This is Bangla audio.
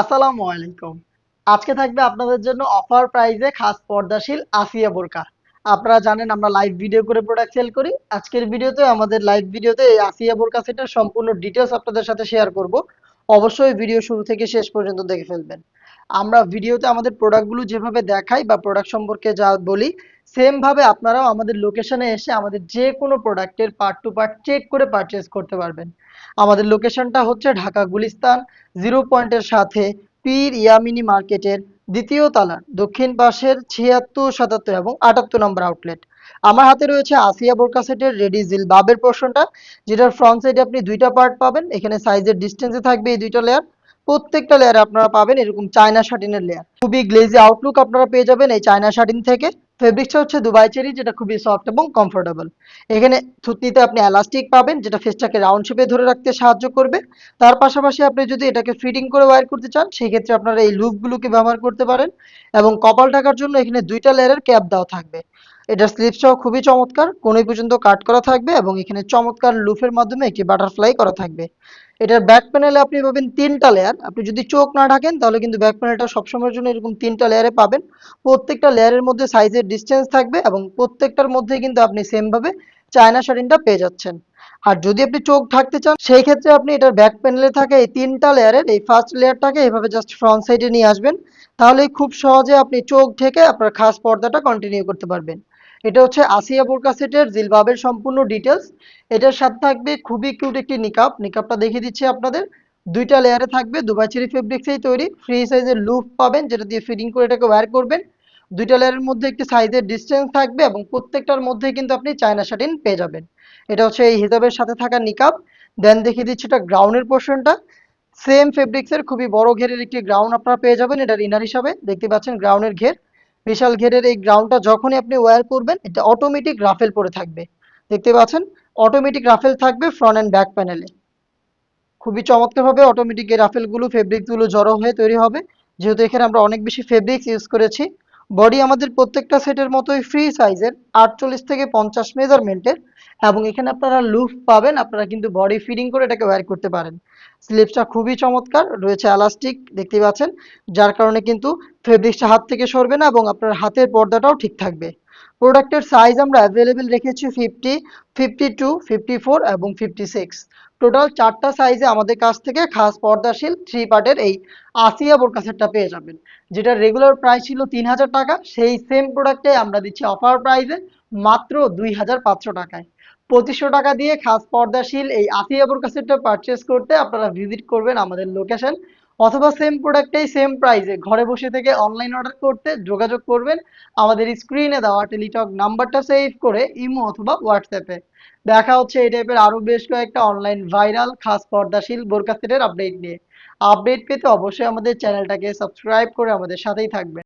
আসসালামু আলাইকুম। আজকে থাকবে আপনাদের জন্য অফার প্রাইজে খাস পর্দাশীল আসিয়া বোরকা। আপনারা জানেন আমরা লাইভ ভিডিও করে প্রোডাক্ট সেল করি। আজকের ভিডিওতে আমাদের লাইভ ভিডিওতে এই আসিয়া বোরকা সেটের সম্পূর্ণ ডিটেলস আপনাদের সাথে শেয়ার করব। অবশ্যই ভিডিও শুরু থেকে শেষ পর্যন্ত দেখে ফেলবেন। আমরা ভিডিওতে আমাদের প্রোডাক্টগুলো যেভাবে দেখাই বা প্রোডাক্ট সম্পর্কে যা বলি সেম ভাবে আপনারাও আমাদের লোকেশনে এসে আমাদের যে কোনো প্রোডাক্টের পার্ট টু পার্ট চেক করে পারচেজ করতে পারবেন। আমাদের লোকেশনটা হচ্ছে ঢাকা গুলিস্তান জিরো পয়েন্টের সাথে পীর ইয়ামিনি মার্কেটের দ্বিতীয় তালার দক্ষিণ পাশের ছিয়াত্তর, সাতাত্তর এবং আটাত্তর নম্বর আউটলেট আমার হাতে রয়েছে আসিয়া বোরকা সেটের রেডি জিল বাবের পোর্শনটা যেটার ফ্রন্ট সাইডে আপনি দুইটা পার্ট পাবেন, এখানে সাইজের ডিস্টেন্সে থাকবে এই দুইটা লেয়ার প্রত্যেকটা লেয়ারে আপনারা পাবেন, এরকম চায়না শাটিনের লেয়ার খুবই গ্লেজি আউটলুক আপনারা পেয়ে যাবেন এই চায়না শাটিন থেকে। ফেব্রিক্সটা হচ্ছে দুবাই চেরি যেটা খুবই সফট এবং কমফোর্টেবল এখানে থুতনিতে আপনি এলাস্টিক পাবেন, যেটা ফেসটাকে রাউন্ড শেপে ধরে রাখতে সাহায্য করবে। তার পাশাপাশি আপনি যদি এটাকে ফিটিং করে ওয়্যার করতে চান সেই ক্ষেত্রে আপনারা এই লুপগুলোকে ব্যবহার করতে পারেন। এবং কপাল ঢাকার জন্য এখানে দুইটা লেয়ারের ক্যাপ দেওয়া থাকবে। এটার স্লিপসটাও খুবই চমৎকার। কোনোই পর্যন্ত কাট করা থাকবে এবং এখানে চমৎকার লুফের মাধ্যমে একটি বাটারফ্লাই করা থাকবে। এটার ব্যাক প্যানেলে আপনি পাবেন তিনটা লেয়ার আপনি যদি চোখ না ঢাকেন, তাহলে কিন্তু ব্যাক প্যানেলটা সবসময়ের জন্য এরকম তিনটা লেয়ারে পাবেন। প্রত্যেকটা লেয়ারের মধ্যে সাইজের ডিস্টেন্স থাকবে এবং প্রত্যেকটার মধ্যে কিন্তু আপনি সেমভাবে চায়না শাড়িনটা পেয়ে যাচ্ছেন। আর যদি আপনি চোখ ঢাকতে চান, সেই ক্ষেত্রে আপনি এটার ব্যাক প্যানেলে থাকা এই তিনটা লেয়ারের এই ফার্স্ট লেয়ারটাকে এভাবে জাস্ট ফ্রন্ট সাইডে নিয়ে আসবেন। তাহলে খুব সহজে আপনি চোখ ঢেকে আপনার খাস পর্দাটা কন্টিনিউ করতে পারবেন। এটা হচ্ছে আসিয়া বোরকা সেটের জিলবাবের সম্পূর্ণ ডিটেলস এটার সাথে থাকবে খুবই কিউট একটি নিকাপ নিকাপটা দেখিয়ে দিচ্ছি আপনাদের। দুইটা লেয়ারে থাকবে, দুবাই চেরি ফেব্রিক্সেই তৈরি। ফ্রি সাইজের লুপ পাবেন, যেটা দিয়ে ফিটিং করে এটাকে ওয়্যার করবেন। দুইটা লেয়ারের মধ্যে একটি সাইজের ডিস্টেন্স থাকবে এবং প্রত্যেকটার মধ্যে কিন্তু আপনি চায়না শাটিন পেয়ে যাবেন। এটা হচ্ছে এই হিজাবের সাথে থাকা নিকাপ দেন দেখিয়ে দিচ্ছি এটা গ্রাউন্ডের পোর্শনটা সেম ফেব্রিক্সের খুবই বড় ঘেরের একটি গ্রাউন্ড আপনারা পেয়ে যাবেন, এটার ইনার হিসাবে। দেখতে পাচ্ছেন গ্রাউন্ডের ঘের। বিশাল ঘেরের এই গ্রাউন্ডটা যখনই আপনি ওয়্যার করবেন, এটা অটোমেটিক রাফেল পরে থাকবে। দেখতে পাচ্ছেন? অটোমেটিক রাফেল থাকবে ফ্রন্ট অ্যান্ড ব্যাক প্যানেলে খুবই চমৎকারভাবে অটোমেটিক এই রাফেলগুলো ফেব্রিকগুলো জড়ো হয়ে তৈরি হবে। যেহেতু এখানে আমরা অনেক বেশি ফেব্রিক্স ইউজ করেছি বডি আমাদের প্রত্যেকটা সেটের মতোই ফ্রি সাইজের আটচল্লিশ থেকে পঞ্চাশ মেজারমেন্টের এবং এখানে আপনারা লুফ পাবেন, আপনারা কিন্তু বডি ফিডিং করে এটাকে ওয়ার করতে পারেন। স্লিপসটা খুবই চমৎকার, রয়েছে এলাস্টিক দেখতে পাচ্ছেন, যার কারণে কিন্তু ফেব্রিক্সটা হাত থেকে সরবে না, এবং আপনার হাতের পর্দাটাও ঠিক থাকবে। প্রোডাক্টের সাইজ আমরা অ্যাভেলেবেল রেখেছি fifty fifty two fifty four এবং ফিফটি সিক্স টোটাল চারটা সাইজে আমাদের কাছ থেকে খাস পর্দাশীল থ্রি পার্টের এই আসিয়া বোরকা সেটটা পেয়ে যাবেন। যেটা রেগুলার প্রাইস ছিল তিন হাজার টাকা, সেই সেম প্রোডাক্টে আমরা দিচ্ছি অফার প্রাইসে মাত্র দুই হাজার পাঁচশো টাকায়। পঁচিশশো টাকা দিয়ে খাস পর্দাশীল এই আসিয়া বোরকা সেটটা পারচেস করতে আপনারা ভিজিট করবেন আমাদের লোকেশন অথবা সেম প্রোডাক্টেই সেম প্রাইসে ঘরে বসে থেকে অনলাইন অর্ডার করতে যোগাযোগ করবেন। আমাদের স্ক্রিনে দেওয়া টেলিটক নাম্বারটা সেভ করে ইমো অথবা হোয়াটসঅ্যাপে দেখা হচ্ছে এই টাইপের আরও বেশ কয়েকটা অনলাইন ভাইরাল খাস পর্দাশীল, বোরকা সেটের আপডেট নিয়ে। আপডেট পেতে অবশ্যই আমাদের চ্যানেলটাকে সাবস্ক্রাইব করে আমাদের সাথেই থাকবেন।